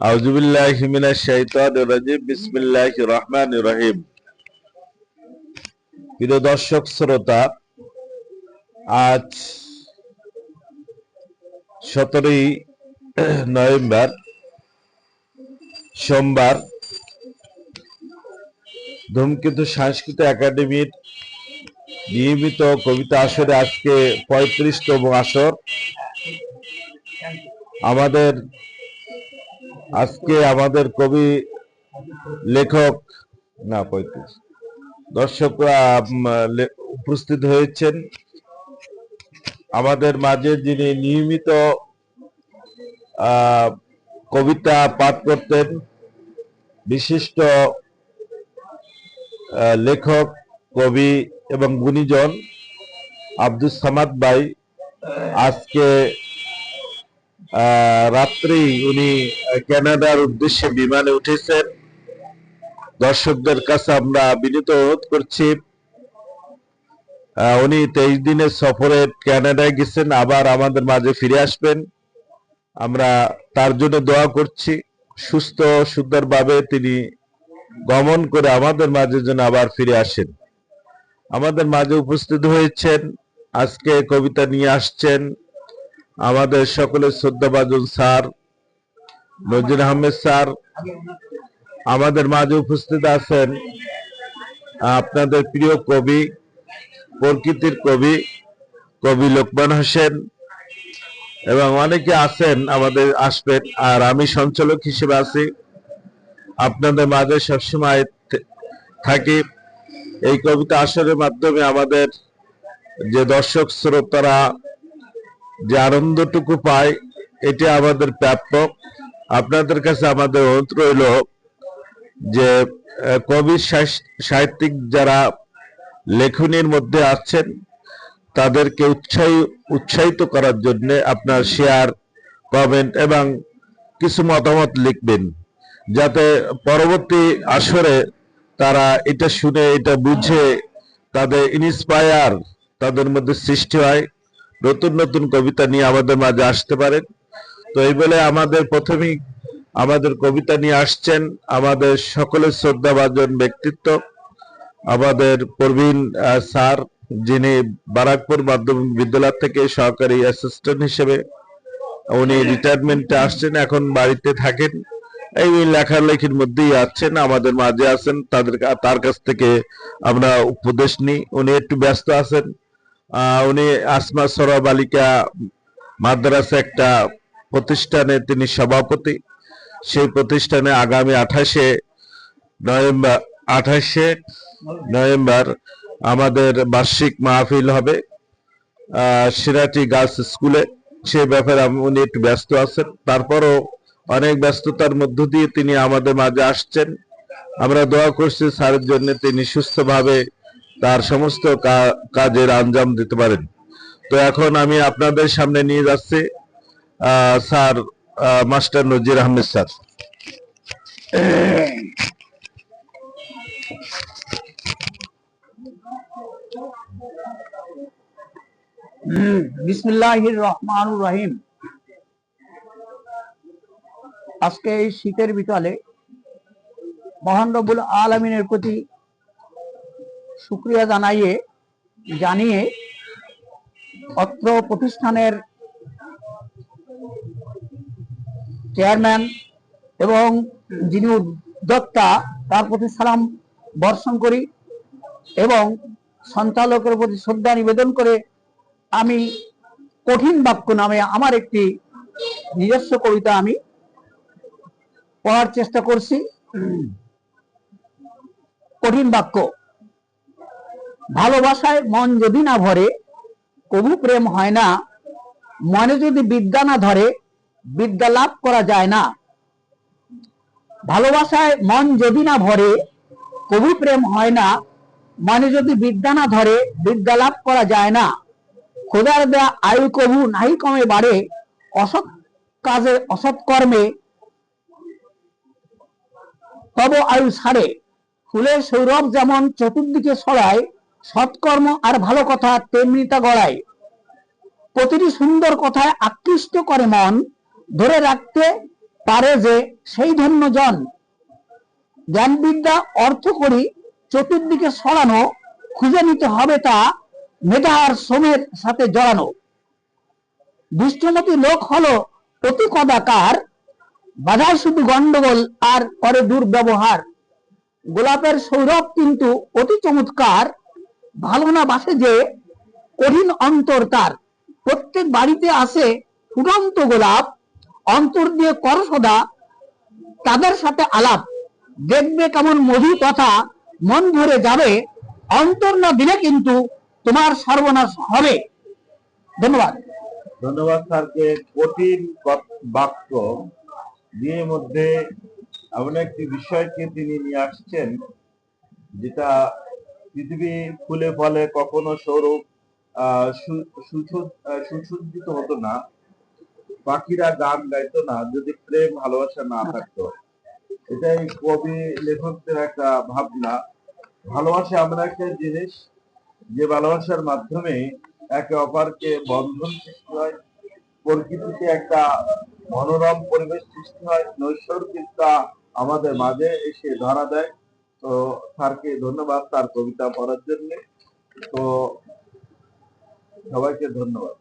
আউজুবিল্লাহি মিনাশ শাইতানির রাজিম, বিসমিল্লাহির দর্শক, শ্রোতা, আজ সতেরোই নভেম্বর, সোমবার, ধূমকেতু সাংস্কৃতিক একাডেমির নিয়মিত কবিতা আসরে আজকে পঁয়ত্রিশতম আসর। আমাদের আজকে আমাদের কবি লেখক, না, পঁয়ত্রিশ। দর্শকরা উপস্থিত হয়েছেন। আমাদের মাঝে যিনি নিয়মিত কবিতা পাঠ করতেন, বিশিষ্ট লেখক, কবি এবং গুণীজন আব্দুল সামাদ ভাই, আজকে রাত্রেই উনি কানাডার উদ্দেশ্যে বিমানে উঠেছেন। দর্শকদের কাছে আমরা বিনীত অনুরোধ করছি উনি তেইশ দিনের সফরে কানাডায় গেছেন, আবার আমাদের মাঝে ফিরে আসবেন। আমরা তার জন্য দোয়া করছি, সুস্থ, সুন্দরভাবে তিনি গমন করে আমাদের মাঝে যেন আবার ফিরে আসেন। আমাদের মাঝে উপস্থিত হয়েছেন, আজকে কবিতা নিয়ে আসছেন আমাদের সকলের শ্রদ্ধাভাজন স্যার নজির আহমেদ স্যার, আমাদের মাঝে উপস্থিত আছেন আপনাদের প্রিয় কবি, প্রকৃতির কবি কবি লোকমান হোসেন, এবং অনেকে আছেন আমাদের আসবেন, আর আমি সঞ্চালক হিসেবে আছি। আপনাদের মাঝে সবসময় থাকি। এই কবিতা আসরের মাধ্যমে আমাদের যে দর্শক শ্রোতারা যে আনন্দটুকু পায় এটি আমাদের প্রাপ্য। আপনাদের কাছে আমাদের অনুরোধ রইল যে কবি সাহিত্যিক যারা লেখনীর মধ্যে আছেন, তাদেরকে উৎসাহী, উৎসাহিত করার জন্য আপনার শেয়ার, কমেন্ট এবং কিছু মতামত লিখবেন। যাতে পরবর্তী আসরে তারা এটা শুনে, এটা বুঝে, তাদের ইন্সপায়ার তাদের মধ্যে সৃষ্টি হয়। নতুন নতুন কবিতা নিয়ে আমাদের মাঝে আসতে পারেন। তো এই বলে আমাদের প্রথমেই আমাদের কবিতা নিয়ে আসছেন আমাদের সকলের শ্রদ্ধাভাজন ব্যক্তিত্ব, আমাদের প্রবীণ স্যার যিনি বারাকপুর মাধ্যমিক বিদ্যালয় থেকে সহকারী অ্যাসিস্ট্যান্ট হিসেবে উনি রিটায়ারমেন্টে আসছেন, এখন বাড়িতে থাকেন। এই লেখালেখির মধ্যেই আছেন, আমাদের মাঝে আছেন, তাদের তার কাছ থেকে আমরা উপদেশ নিই। উনি একটু ব্যস্ত আছেন উনি আসমা সরা বালিকা মাদ্রাসা একটা প্রতিষ্ঠানে তিনি সভাপতি। সেই প্রতিষ্ঠানে আগামী আঠাশে নভেম্বর আঠাশে নভেম্বর আমাদের বার্ষিক মাহফিল হবে সিরাটি গার্লস স্কুলে। সে ব্যাপারে উনি একটু ব্যস্ত আছেন। তারপরও অনেক ব্যস্ততার মধ্য দিয়ে তিনি আমাদের মাঝে আসছেন। আমরা দোয়া করছি স্যারের জন্য তিনি সুস্থভাবে তার সমস্ত কাজের আঞ্জাম দিতে পারেন। তো এখন আমি আপনাদের সামনে নিয়ে যাচ্ছি স্যার মাস্টার নজির আহমেদ স্যার। বিসমিল্লাহির রহমানুর রহিম। আজকে এই শীতের বিকালে মহান রব্বুল আলমিনের প্রতি শুক্রিয়া জানাইয়ে, জানিয়ে অত্র প্রতিষ্ঠানের চেয়ারম্যান এবং যিনি উদ্যোক্তা, তার প্রতি সালাম বর্ষণ করি এবং সঞ্চালকের প্রতি শ্রদ্ধা নিবেদন করে আমি কঠিন বাক্য নামে আমার একটি নিজস্ব কবিতা আমি পড়ার চেষ্টা করছি। কঠিন বাক্য। ভালোবাসায় মন যদি না ভরে, কবু প্রেম হয় না। মনে যদি বিদ্যা না ধরে, বিদ্যা লাভ করা যায় না। ভালোবাসায় মন যদি না ভরে, কবু প্রেম হয় না। মনে যদি বিদ্যা না ধরে, বিদ্যা লাভ করা যায় না। খোদার দেয়া আয়ু কবু নাহি কমে বাড়ে, অসৎ কাজে, অসৎ কর্মে তব আয়ু ছাড়ে। ফুলের সৌরভ যেমন চতুর্দিকে ছড়ায় সৎকর্ম আর ভালো কথা তেমনি তা গড়ায়। প্রতিটি সুন্দর কথায় আকৃষ্ট করে মন, ধরে রাখতে পারে যে সেই ধন্য জন জ্ঞান বিদ্যা অর্থ করি চতুর্দিকে সরানো, খুঁজে নিতে হবে তা মেধা আর শ্রমের সাথে জড়ানো। দুষ্টমতি লোক হলো অতি কদাকার বাধায় শুধু গন্ডগোল আর করে দুর্ব্যবহার। গোলাপের সৌরভ কিন্তু অতি চমৎকার ভালো না বাসে যে কঠিন অন্তর তার। প্রত্যেক বাড়িতে আসে ফুটন্ত গোলাপ, অন্তর দিয়ে কর সদা, তাদের সাথে আলাপ। দেখবে কেমন মধু কথা মন ভরে যাবে, অন্তর না দিলে কিন্তু তোমার সর্বনাশ হবে। ধন্যবাদ। ধন্যবাদ স্যারকে। কঠিন বাক্য দিয়ে মধ্যে এমন একটি বিষয়কে তিনি নিয়ে আসছেন, যেটা পৃথিবী ফুলে ফলে কখনো সৌরভ সুসজ্জিত হতো না। পাখিরা গান গাইতো না, যদি প্রেম, ভালোবাসা না থাকতো। এটাই কবি, লেখকদের একটা ভাবনা। ভালোবাসা এমন একটা জিনিস, যে ভালোবাসার মাধ্যমে একে অপরকে বন্ধন সৃষ্টি হয়, প্রকৃতিতে একটা মনোরম পরিবেশ সৃষ্টি হয়, নৈসর্গিকতা আমাদের মাঝে এসে ধরা দেয়। তো স্যারকে ধন্যবাদ তার কবিতা পড়ার জন্য তো সবাইকে ধন্যবাদ